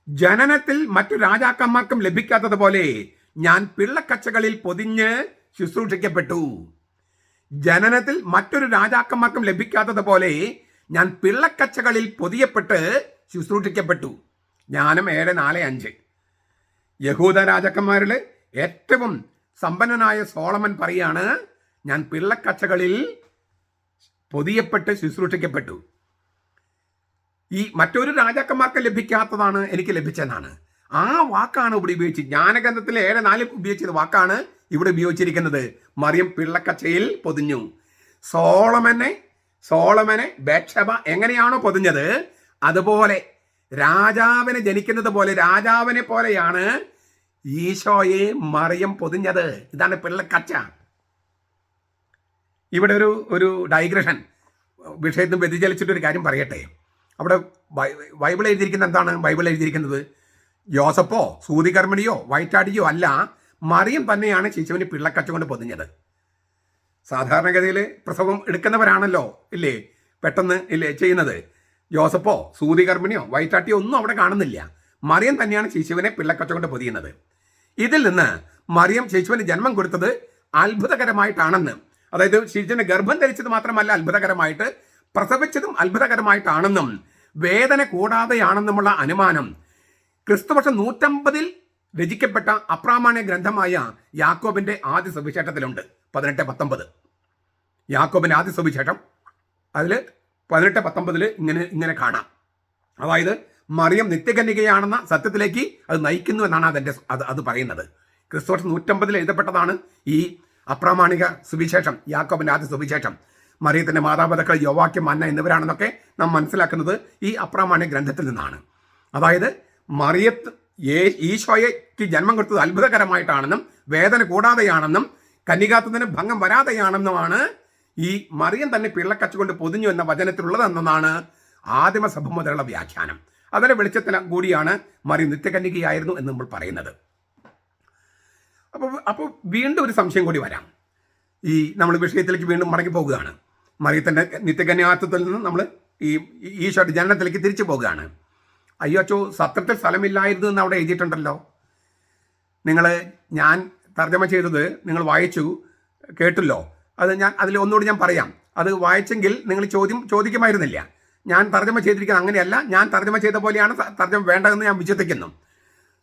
A: ജനനത്തിൽ മറ്റു രാജാക്കന്മാർക്കും ലഭിക്കാത്തതുപോലെ ഞാൻ പിള്ളക്കച്ചകളിൽ പൊതിഞ്ഞ് ശുശ്രൂഷിക്കപ്പെട്ടു. ജനനത്തിൽ മറ്റൊരു രാജാക്കന്മാർക്കും ലഭിക്കാത്തതുപോലെ ഞാൻ പിള്ളക്കച്ചകളിൽ പൊതിയപ്പെട്ട് ശുശ്രൂഷിക്കപ്പെട്ടു. ജ്ഞാനം ഏഴ് നാല് അഞ്ച്. യഹൂദ രാജാക്കന്മാരിൽ ഏറ്റവും സമ്പന്നനായ സോളമൻ പറയാണ് ഞാൻ പിള്ളക്കച്ചകളിൽ പൊതിയപ്പെട്ട് ശുശ്രൂഷിക്കപ്പെട്ടു. ഈ മറ്റൊരു രാജാക്കന്മാർക്ക് ലഭിക്കാത്തതാണ് എനിക്ക് ലഭിച്ചതെന്നാണ്. ആ വാക്കാണ് ഇവിടെ ഉപയോഗിച്ച് ജ്ഞാനഗ്രന്ഥത്തിലെ ഏഴ് നാല് ഉപയോഗിച്ചത് വാക്കാണ് ഇവിടെ ഉപയോഗിച്ചിരിക്കുന്നത്. മറിയം പിള്ളക്കച്ചയിൽ പൊതിഞ്ഞു. സോളമനെ സോളമനെ ബേക്ഷബ എങ്ങനെയാണോ പൊതിഞ്ഞത്? അതുപോലെ രാജാവിനെ ജനിക്കുന്നത് പോലെ രാജാവിനെ പോലെയാണ് ഈശോയെ മറിയം പൊതിഞ്ഞത്. ഇതാണ് പിള്ളക്കച്ച. ഇവിടെ ഒരു ഒരു ഡൈഗ്രഷൻ വിഷയത്തിൽ വ്യതിചലിച്ചിട്ടൊരു കാര്യം പറയട്ടെ. അവിടെ ബൈബിൾ എഴുതിയിരിക്കുന്നത് എന്താണ്? ബൈബിൾ എഴുതിയിരിക്കുന്നത് ജോസഫോ സൂതികർമ്മിണിയോ വൈറ്റാടിയോ അല്ല മറിയം തന്നെയാണ് ശിശുവിന് പിള്ളക്കച്ച കൊണ്ട് പൊതിഞ്ഞത്. സാധാരണഗതിയിൽ പ്രസവം എടുക്കുന്നവരാണല്ലോ ഇല്ലേ? പെട്ടെന്ന് ഇല്ലേ? ചെയ്യുന്നത്. ജോസഫോ സൂതികർമ്മിണിയോ വൈറ്റാട്ടിയോ ഒന്നും അവിടെ കാണുന്നില്ല. മറിയം തന്നെയാണ് ശിശുവിനെ പിള്ളക്കച്ച കൊണ്ട് പൊതിയുന്നത്. ഇതിൽ നിന്ന് മറിയം ശിശുവിന് ജന്മം കൊടുത്തത് അത്ഭുതകരമായിട്ടാണെന്ന്. അതായത് ശിശുവിന് ഗർഭം ധരിച്ചത് മാത്രമല്ല അത്ഭുതകരമായിട്ട് പ്രസവിച്ചതും അത്ഭുതകരമായിട്ടാണെന്നും വേദന കൂടാതെയാണെന്നുമുള്ള അനുമാനം. ക്രിസ്തുവർഷം നൂറ്റമ്പതിൽ രചിക്കപ്പെട്ട അപ്രാമാണ്യ ഗ്രന്ഥമായ യാക്കോബിന്റെ ആദ്യ സുവിശേഷത്തിലുണ്ട്. പതിനെട്ട് പത്തൊമ്പത്. യാക്കോബിന്റെ ആദ്യ സുവിശേഷം. അതിൽ പതിനെട്ട് പത്തൊമ്പതിൽ ഇങ്ങനെ ഇങ്ങനെ കാണാം. അതായത് മറിയം നിത്യകന്യകയാണെന്ന സത്യത്തിലേക്ക് അത് നയിക്കുന്നു എന്നാണ് അതിന്റെ അത് അത് പറയുന്നത്. ക്രിസ്തുവർഷം നൂറ്റമ്പതിൽ എഴുതപ്പെട്ടതാണ് ഈ അപ്രാമാണിക സുവിശേഷം യാക്കോബിന്റെ ആദ്യ സുവിശേഷം. മറിയത്തിന്റെ മാതാപിതാക്കൾ യോവാക്യം അന്ന എന്നിവരാണെന്നൊക്കെ നാം മനസ്സിലാക്കുന്നത് ഈ അപ്രാമാണ്യ ഗ്രന്ഥത്തിൽ നിന്നാണ്. അതായത് മറിയത്ത് ഈശോയ്ക്ക് ജന്മം കൊടുത്തത് അത്ഭുതകരമായിട്ടാണെന്നും വേദന കൂടാതെയാണെന്നും കന്നികാത്തതിന് ഭംഗം വരാതെയാണെന്നുമാണ് ഈ മറിയം തന്നെ പിള്ളക്കച്ച കൊണ്ട് പൊതിഞ്ഞു എന്ന വചനത്തിലുള്ളതെന്നാണ് ആദിമസഭ മുതലുള്ള വ്യാഖ്യാനം. അതിന്റെ വെളിച്ചത്തിൽ കൂടിയാണ് മറിയം നിത്യകന്യകയായിരുന്നു എന്ന് നമ്മൾ പറയുന്നത്. അപ്പോൾ അപ്പോൾ വീണ്ടും ഒരു സംശയം കൂടി വരാം. ഈ നമ്മൾ വിഷയത്തിലേക്ക് വീണ്ടും മടങ്ങി പോകുകയാണ് മറിയത്തിന്റെ നിത്യകന്യാത്വത്തിൽ നിന്ന് നമ്മൾ ഈ ഈശോയുടെ ജനനത്തിലേക്ക് തിരിച്ചു പോകുകയാണ് അയ്യോ അച്ചോ സത്രത്തിൽ സ്ഥലമില്ലായിരുന്നു എന്ന് അവിടെ എഴുതിയിട്ടുണ്ടല്ലോ. നിങ്ങൾ ഞാൻ തർജമ ചെയ്തത് നിങ്ങൾ വായിച്ചു കേട്ടല്ലോ. അത് ഞാൻ അതിൽ ഒന്നുകൂടി ഞാൻ പറയാം. അത് വായിച്ചെങ്കിൽ നിങ്ങൾ ചോദ്യം ചോദിക്കുമായിരുന്നില്ല. ഞാൻ തർജമ ചെയ്തിരിക്കുന്നത് അങ്ങനെയല്ല. ഞാൻ തർജമ ചെയ്ത പോലെയാണ് തർജമ വേണ്ടതെന്ന് ഞാൻ വിശ്വസിക്കുന്നു.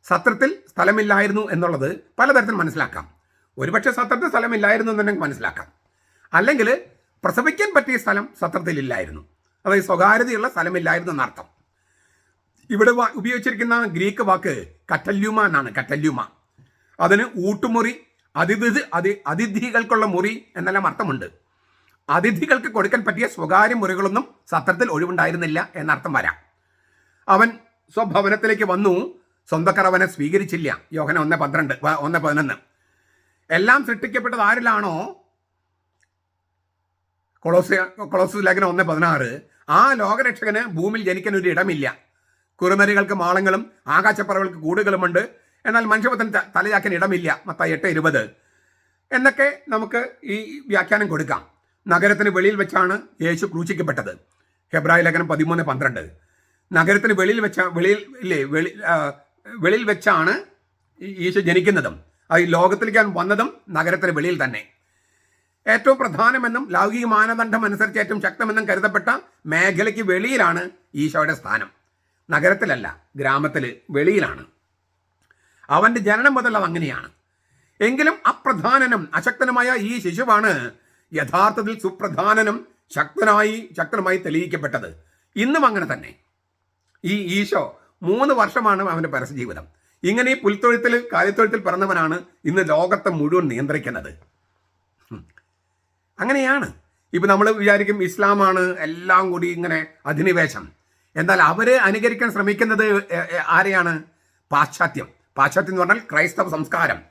A: സത്രത്തിൽ സ്ഥലമില്ലായിരുന്നു എന്നുള്ളത് പലതരത്തിൽ മനസ്സിലാക്കാം. ഒരുപക്ഷെ സത്രത്തിൽ സ്ഥലമില്ലായിരുന്നു എന്നുണ്ടെങ്കിൽ മനസ്സിലാക്കാം. അല്ലെങ്കിൽ പ്രസവിക്കാൻ പറ്റിയ സ്ഥലം സത്രത്തിലില്ലായിരുന്നു. അതായത് സ്വകാര്യതയുള്ള സ്ഥലമില്ലായിരുന്നു എന്നർത്ഥം. ഇവിടെ ഉപയോഗിച്ചിരിക്കുന്ന ഗ്രീക്ക് വാക്ക് കറ്റല്യുമ എന്നാണ് കറ്റല്യുമ. അതിന് ഊട്ടുമുറി അതിഥി അതി അതിഥികൾക്കുള്ള മുറി എന്നെല്ലാം അർത്ഥമുണ്ട്. അതിഥികൾക്ക് കൊടുക്കാൻ പറ്റിയ സ്വകാര്യ മുറികളൊന്നും സത്രത്തിൽ ഒഴിവുണ്ടായിരുന്നില്ല എന്നർത്ഥം വരാം. അവൻ സ്വഭവനത്തിലേക്ക് വന്നു. സ്വന്തക്കാർ അവനെ സ്വീകരിച്ചില്ല. യോഹന ഒന്ന് പന്ത്രണ്ട് ഒന്ന് പതിനൊന്ന്. എല്ലാം സൃഷ്ടിക്കപ്പെട്ടത് ആരിലാണോ? കൊളോസ് കൊളോസ് ലേഖനം ഒന്ന് പതിനാറ്. ആ ലോകരക്ഷകന് ഭൂമിയിൽ ജനിക്കാൻ ഒരു ഇടമില്ല. കുറുനരികൾക്ക് മാളങ്ങളും ആകാശപ്പറവുകൾക്ക് കൂടുകളുമുണ്ട്. എന്നാൽ മനുഷ്യപത്തിന് തലയാക്കാൻ ഇടമില്ല. മത്തായി എട്ട് ഇരുപത്. എന്നൊക്കെ നമുക്ക് ഈ വ്യാഖ്യാനം കൊടുക്കാം. നഗരത്തിന് വെളിയിൽ വെച്ചാണ് യേശു ക്രൂശിക്കപ്പെട്ടത്. ഹെബ്രായ ലേഖനം പതിമൂന്ന് പന്ത്രണ്ട്. നഗരത്തിന് വെളിയിൽ വെച്ച വെളിയിൽ ഇല്ലേ വെളി വെളിയിൽ വെച്ചാണ് ഈശോ ജനിക്കുന്നതും. അത് ലോകത്തിലേക്ക് വന്നതും നഗരത്തിന് വെളിയിൽ തന്നെ. ഏറ്റവും പ്രധാനമെന്നും ലൗകിക മാനദണ്ഡം അനുസരിച്ച് ഏറ്റവും ശക്തമെന്നും കരുതപ്പെട്ട മേഖലയ്ക്ക് വെളിയിലാണ് ഈശോയുടെ സ്ഥാനം. നഗരത്തിലല്ല ഗ്രാമത്തിൽ വെളിയിലാണ്. അവന്റെ ജനനം മുതൽ അത് അങ്ങനെയാണ്. എങ്കിലും അപ്രധാനനും അശക്തനുമായ ഈ ശിശുവാണ് യഥാർത്ഥത്തിൽ സുപ്രധാനനും ശക്തനായി ശക്തനുമായി തെളിയിക്കപ്പെട്ടത്. ഇന്നും അങ്ങനെ തന്നെ. ഈ ഈശോ മൂന്ന് വർഷമാണ് അവന്റെ പരസ്യജീവിതം. ഇങ്ങനെ ഈ പുൽത്തൊഴുത്തിൽ കാര്യത്തൊഴുത്തിൽ പിറന്നവനാണ് ഇന്ന് ലോകത്തെ മുഴുവൻ നിയന്ത്രിക്കുന്നത്. അങ്ങനെയാണ്. ഇപ്പം നമ്മൾ വിചാരിക്കും ഇസ്ലാമാണ് എല്ലാം കൂടി ഇങ്ങനെ അധിനിവേശം. എന്നാൽ അവർ അനുകരിക്കാൻ ശ്രമിക്കുന്നത് ആരെയാണ്? പാശ്ചാത്യം. പാശ്ചാത്യം എന്ന് പറഞ്ഞാൽ ക്രൈസ്തവ സംസ്കാരം.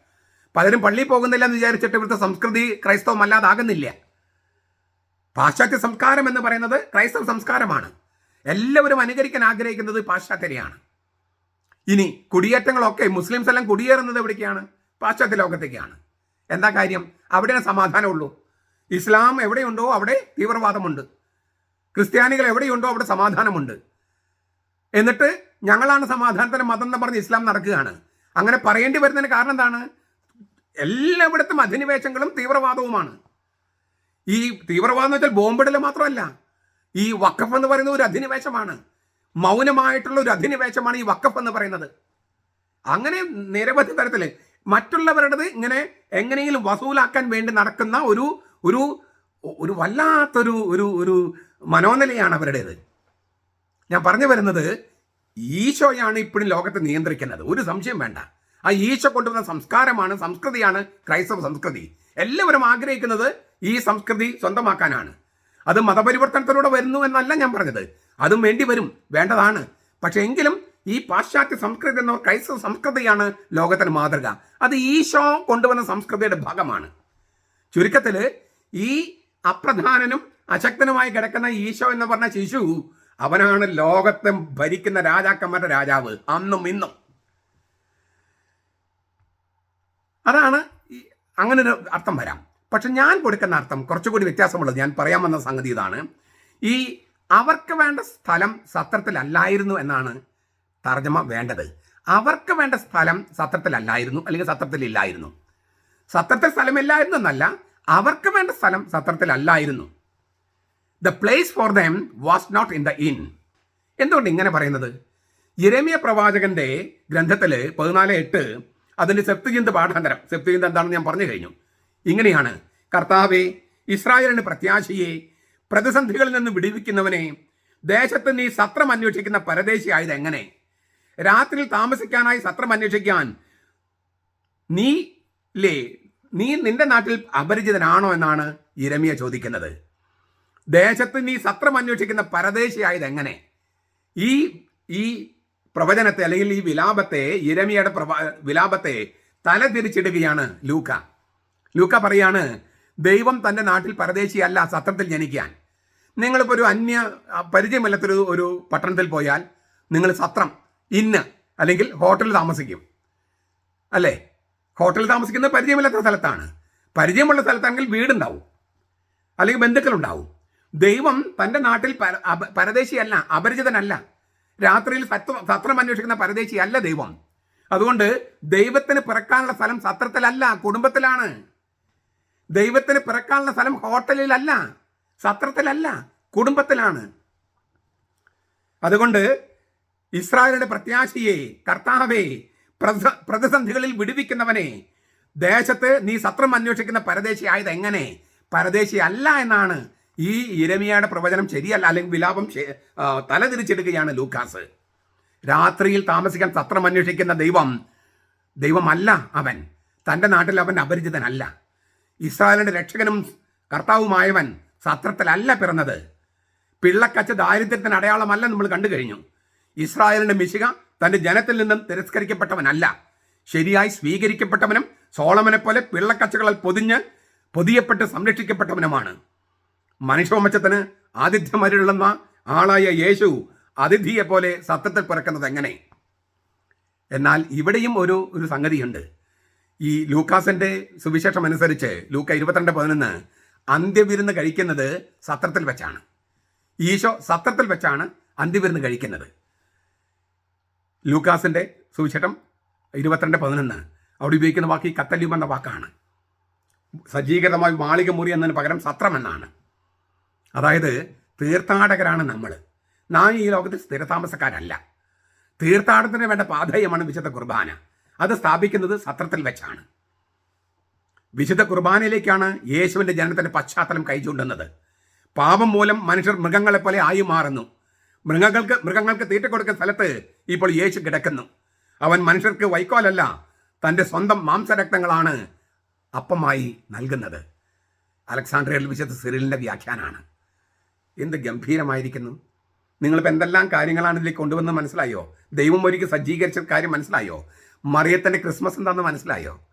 A: പലരും പള്ളിയിൽ പോകുന്നില്ല എന്ന് വിചാരിച്ചിട്ട് ഇവിടുത്തെ സംസ്കൃതി ക്രൈസ്തവമല്ലാതാകുന്നില്ല പാശ്ചാത്യ സംസ്കാരം എന്ന് പറയുന്നത് ക്രൈസ്തവ സംസ്കാരമാണ്. എല്ലാവരും അനുകരിക്കാൻ ആഗ്രഹിക്കുന്നത് പാശ്ചാത്യരെയാണ്. ഇനി കുടിയേറ്റങ്ങളൊക്കെ മുസ്ലിംസ് എല്ലാം കുടിയേറുന്നത് എവിടേക്കാണ്? പാശ്ചാത്യ ലോകത്തേക്കാണ്. എന്താ കാര്യം? അവിടെയാണ് സമാധാനമുള്ളൂ. ഇസ്ലാം എവിടെയുണ്ടോ അവിടെ തീവ്രവാദമുണ്ട്. ക്രിസ്ത്യാനികൾ എവിടെയുണ്ടോ അവിടെ സമാധാനമുണ്ട്. എന്നിട്ട് ഞങ്ങളാണ് സമാധാനത്തിന് മതം എന്ന് പറഞ്ഞ് ഇസ്ലാം നടക്കുകയാണ്. അങ്ങനെ പറയേണ്ടി വരുന്നതിന് കാരണം എന്താണ്? എല്ലായിടത്തും അധിനിവേശങ്ങളും തീവ്രവാദവുമാണ്. ഈ തീവ്രവാദം വെച്ചാൽ ബോംബിടൽ മാത്രമല്ല. ഈ വക്കഫ് എന്ന് പറയുന്ന ഒരു അധിനിവേശമാണ്. മൗനമായിട്ടുള്ള ഒരു അധിനിവേശമാണ് ഈ വക്കഫ് എന്ന് പറയുന്നത്. അങ്ങനെ നിരവധി തരത്തിൽ മറ്റുള്ളവരുടേത് ഇങ്ങനെ എങ്ങനെയെങ്കിലും വസൂലാക്കാൻ വേണ്ടി നടക്കുന്ന ഒരു ഒരു ഒരു വല്ലാത്തൊരു ഒരു ഒരു മനോനിലയാണ് അവരുടേത്. ഞാൻ പറഞ്ഞു വരുന്നത് ഈശോയാണ് ഇപ്പോഴും ലോകത്തെ നിയന്ത്രിക്കുന്നത്. ഒരു സംശയം വേണ്ട. ആ ഈശോ കൊണ്ടുവന്ന സംസ്കാരമാണ് സംസ്കൃതിയാണ് ക്രൈസ്തവ സംസ്കൃതി. എല്ലാവരും ആഗ്രഹിക്കുന്നത് ഈ സംസ്കൃതി സ്വന്തമാക്കാനാണ്. അത് മതപരിവർത്തനത്തിലൂടെ വരുന്നു എന്നല്ല ഞാൻ പറഞ്ഞത്. അതും വേണ്ടി വരും വേണ്ടതാണ്. പക്ഷെ എങ്കിലും ഈ പാശ്ചാത്യ സംസ്കൃതി എന്ന ക്രൈസ്തവ സംസ്കൃതിയാണ് ലോകത്തിന് മാതൃക. അത് ഈശോ കൊണ്ടുവന്ന സംസ്കൃതിയുടെ ഭാഗമാണ്. ചുരുക്കത്തിൽ ഈ അപ്രധാനനും അശക്തനുമായി കിടക്കുന്ന ഈശോ എന്ന് പറഞ്ഞ ശിശു അവനാണ് ലോകത്തെ ഭരിക്കുന്ന രാജാക്കന്മാരുടെ രാജാവ് അന്നും ഇന്നും. അതാണ് അങ്ങനെ ഒരു അർത്ഥം വരാം. പക്ഷെ ഞാൻ കൊടുക്കുന്ന അർത്ഥം കുറച്ചുകൂടി വ്യത്യാസമുള്ളത്. ഞാൻ പറയാൻ വന്ന സംഗതി ഇതാണ്. ഈ അവർക്ക് വേണ്ട സ്ഥലം സത്രത്തിലല്ലായിരുന്നു എന്നാണ് തർജമ വേണ്ടത്. അവർക്ക് വേണ്ട സ്ഥലം സത്രത്തിലല്ലായിരുന്നു അല്ലെങ്കിൽ സത്രത്തിലില്ലായിരുന്നു. സത്രത്തിൽ സ്ഥലമില്ലായിരുന്നു എന്നല്ല അവർക്ക് വേണ്ട സ്ഥലം സത്രത്തിലല്ലായിരുന്നു. The place for them was not in the in എന്തുകൊണ്ട് ഇങ്ങനെ പറയുന്നത്? ഇരമിയ പ്രവാചകന്റെ ഗ്രന്ഥത്തിൽ പതിനാല് എട്ട് അതിന്റെ സെപ്തുചിന്ത് പാഠാന്തരം. സെപ്തുചിന്ത് എന്താണെന്ന് ഞാൻ പറഞ്ഞു കഴിഞ്ഞു. ഇങ്ങനെയാണ്. കർത്താവെ ഇസ്രായേലിന് പ്രത്യാശയെ പ്രതിസന്ധികളിൽ നിന്ന് വിടിവിക്കുന്നവനെ ദേശത്ത് നീ സത്രം അന്വേഷിക്കുന്ന പരദേശിയായത് എങ്ങനെ? രാത്രിയിൽ താമസിക്കാനായി സത്രം അന്വേഷിക്കാൻ നീ ലേ നീ നിന്റെ നാട്ടിൽ അപരിചിതനാണോ എന്നാണ് ഇരമിയ ചോദിക്കുന്നത്. ദേശത്ത് നീ സത്രം അന്വേഷിക്കുന്ന പരദേശിയായത് എങ്ങനെ? ഈ ഈ പ്രവചനത്തെ അല്ലെങ്കിൽ ഈ വിലാപത്തെ ഇരമിയുടെ പ്രവ വിലാപത്തെ തല തിരിച്ചിടുകയാണ് ലൂക്ക. ലൂക്ക പറയാണ് ദൈവം തന്റെ നാട്ടിൽ പരദേശിയല്ല സത്രത്തിൽ ജനിക്കാൻ. നിങ്ങളിപ്പോൾ ഒരു അന്യ പരിചയമില്ലാത്തൊരു ഒരു പട്ടണത്തിൽ പോയാൽ നിങ്ങൾ സത്രം ഇന്ന് അല്ലെങ്കിൽ ഹോട്ടലിൽ താമസിക്കും. അല്ലേ? ഹോട്ടലിൽ താമസിക്കുന്ന പരിചയമില്ലാത്ത സ്ഥലത്താണ്. പരിചയമുള്ള സ്ഥലത്താണെങ്കിൽ വീടുണ്ടാവും. അല്ലെങ്കിൽ ബന്ധുക്കളുണ്ടാവും. ദൈവം തന്റെ നാട്ടിൽ പര- പരദേശിയല്ല അപരിചിതനല്ല. രാത്രിയിൽ സത്വ സത്രം അന്വേഷിക്കുന്ന പരദേശിയല്ല ദൈവം. അതുകൊണ്ട് ദൈവത്തിന് പിറക്കാനുള്ള സ്ഥലം സത്രത്തിലല്ല കുടുംബത്തിലാണ്. ദൈവത്തിന് പിറക്കാനുള്ള സ്ഥലം ഹോട്ടലിലല്ല സത്രത്തിലല്ല കുടുംബത്തിലാണ്. അതുകൊണ്ട് ഇസ്രായേലിന്റെ പ്രത്യാശിയെ കർത്താവെ പ്രതിസന്ധികളിൽ വിടുവിക്കുന്നവനെ. ദേശത്ത് നീ സത്രം അന്വേഷിക്കുന്ന പരദേശി ആയത് എങ്ങനെ? പരദേശി അല്ല എന്നാണ് ഈ ഇരമിയയുടെ പ്രവചനം ശരിയല്ല അല്ലെങ്കിൽ വിലാപം തലതിരിച്ചെടുക്കുകയാണ് ലൂക്കാസ്. രാത്രിയിൽ താമസിക്കാൻ സത്രം അന്വേഷിക്കുന്ന ദൈവം ദൈവമല്ല അവൻ. തന്റെ നാട്ടിൽ അവൻ അപരിചിതനല്ല. ഇസ്രായേലിന്റെ രക്ഷകനും കർത്താവുമായവൻ സത്രത്തിലല്ല പിറന്നത്. പിള്ളക്കച്ച ദാരിദ്ര്യത്തിന് അടയാളമല്ല നമ്മൾ കണ്ടു കഴിഞ്ഞു ഇസ്രായേലിന്റെ മിശിക തന്റെ ജനത്തിൽ നിന്നും തിരസ്കരിക്കപ്പെട്ടവനല്ല. ശരിയായി സ്വീകരിക്കപ്പെട്ടവനും സോളമനെ പോലെ പിള്ളക്കച്ചകളാൽ പൊതിഞ്ഞ് പൊതിയപ്പെട്ട് സംരക്ഷിക്കപ്പെട്ടവനുമാണ്. മനുഷ്യവംശത്തിന് ആതിഥ്യമരുളുന്ന ആളായ യേശു അതിഥിയെ പോലെ സത്യത്തിൽ പിറക്കുന്നത് എങ്ങനെ? എന്നാൽ ഇവിടെയും ഒരു ഒരു സംഗതിയുണ്ട്. ഈ ലൂക്കാസിന്റെ സുവിശേഷം അനുസരിച്ച് ലൂക്ക ഇരുപത്തിരണ്ട് പതിനൊന്ന് അന്ത്യവിരുന്ന് കഴിക്കുന്നത് സത്രത്തിൽ വെച്ചാണ്. ഈശോ സത്രത്തിൽ വെച്ചാണ് അന്ത്യവിരുന്ന് കഴിക്കുന്നത്. ലൂക്കാസിന്റെ സുവിശേഷം ഇരുപത്തിരണ്ട് പതിനൊന്ന്. അവിടെ ഉപയോഗിക്കുന്ന വാക്ക് ഈ കത്തല്യം എന്ന വാക്കാണ്. സജ്ജീകൃതമായി മാളിക മുറി എന്നതിന് പകരം സത്രം എന്നാണ്. അതായത് തീർത്ഥാടകരാണ് നമ്മൾ നാം ഈ ലോകത്തിൽ സ്ഥിരതാമസക്കാരല്ല. തീർത്ഥാടനത്തിന് വേണ്ട പാധേയമാണ് വിശുദ്ധ കുർബാന. അത് സ്ഥാപിക്കുന്നത് സത്രത്തിൽ വെച്ചാണ്. വിശുദ്ധ കുർബാനയിലേക്കാണ് യേശുവിന്റെ ജനനത്തിന്റെ പശ്ചാത്തലം കൈചൂണ്ടുന്നത് പാപം മൂലം മനുഷ്യർ മൃഗങ്ങളെപ്പോലെ ആയി മാറുന്നു മൃഗങ്ങൾക്ക് മൃഗങ്ങൾക്ക് തീറ്റ കൊടുക്കുന്ന സ്ഥലത്ത് ഇപ്പോൾ യേശു കിടക്കുന്നു. അവൻ മനുഷ്യർക്ക് വൈക്കോലല്ല തന്റെ സ്വന്തം മാംസരക്തങ്ങളാണ് അപ്പമായി നൽകുന്നത്. അലക്സാണ്ട്രിയയിൽ വിശുദ്ധ സിറിലിന്റെ വ്യാഖ്യാനാണ്. എന്ത് ഗംഭീരമായിരിക്കുന്നു. നിങ്ങളിപ്പോൾ എന്തെല്ലാം കാര്യങ്ങളാണ് ഇതിലേക്ക് കൊണ്ടുവന്ന് മനസ്സിലായോ? ദൈവം ഒരിക്കൽ സജ്ജീകരിച്ച കാര്യം മനസ്സിലായോ? മറിയത്തിന്റെ ക്രിസ്മസ് എന്താണെന്ന് മനസ്സിലായോ?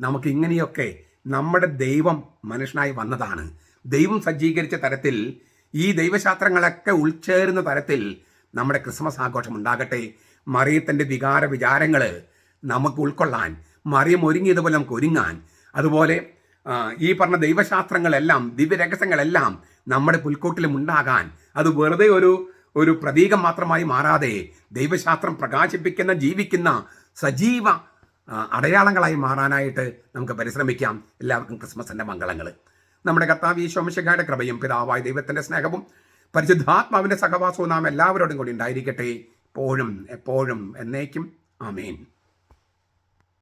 A: നമുക്ക് ഇങ്ങനെയൊക്കെ നമ്മുടെ ദൈവം മനുഷ്യനായി വന്നതാണ്. ദൈവം സജ്ജീകരിച്ച തരത്തിൽ ഈ ദൈവശാസ്ത്രങ്ങളൊക്കെ ഉൾച്ചേരുന്ന തരത്തിൽ നമ്മുടെ ക്രിസ്മസ് ആഘോഷം ഉണ്ടാകട്ടെ. മറിയത്തിന്റെ വികാര വിചാരങ്ങൾ നമുക്ക് ഉൾക്കൊള്ളാൻ മറിയം ഒരുങ്ങിയതുപോലെ നമുക്ക് ഒരുങ്ങാൻ. അതുപോലെ ഈ പറഞ്ഞ ദൈവശാസ്ത്രങ്ങളെല്ലാം ദിവ്യരഹസ്യങ്ങളെല്ലാം നമ്മുടെ പുൽക്കൂട്ടിലും ഉണ്ടാകാൻ. അത് വെറുതെ ഒരു ഒരു പ്രതീകം മാത്രമായി മാറാതെ ദൈവശാസ്ത്രം പ്രകാശിപ്പിക്കുന്ന ജീവിക്കുന്ന സജീവ അടയാളങ്ങളായി മാറാനായിട്ട് നമുക്ക് പരിശ്രമിക്കാം. എല്ലാവർക്കും ക്രിസ്മസിന്റെ മംഗളങ്ങൾ നമ്മുടെ കർത്താവ് ഈശോമിശിഖയുടെ കൃപയും പിതാവായ ദൈവത്തിന്റെ സ്നേഹവും പരിശുദ്ധാത്മാവിന്റെ സഹവാസവും നാം എല്ലാവരോടും കൂടി ഉണ്ടായിരിക്കട്ടെ. എപ്പോഴും എപ്പോഴും എന്നേക്കും. ആമേൻ.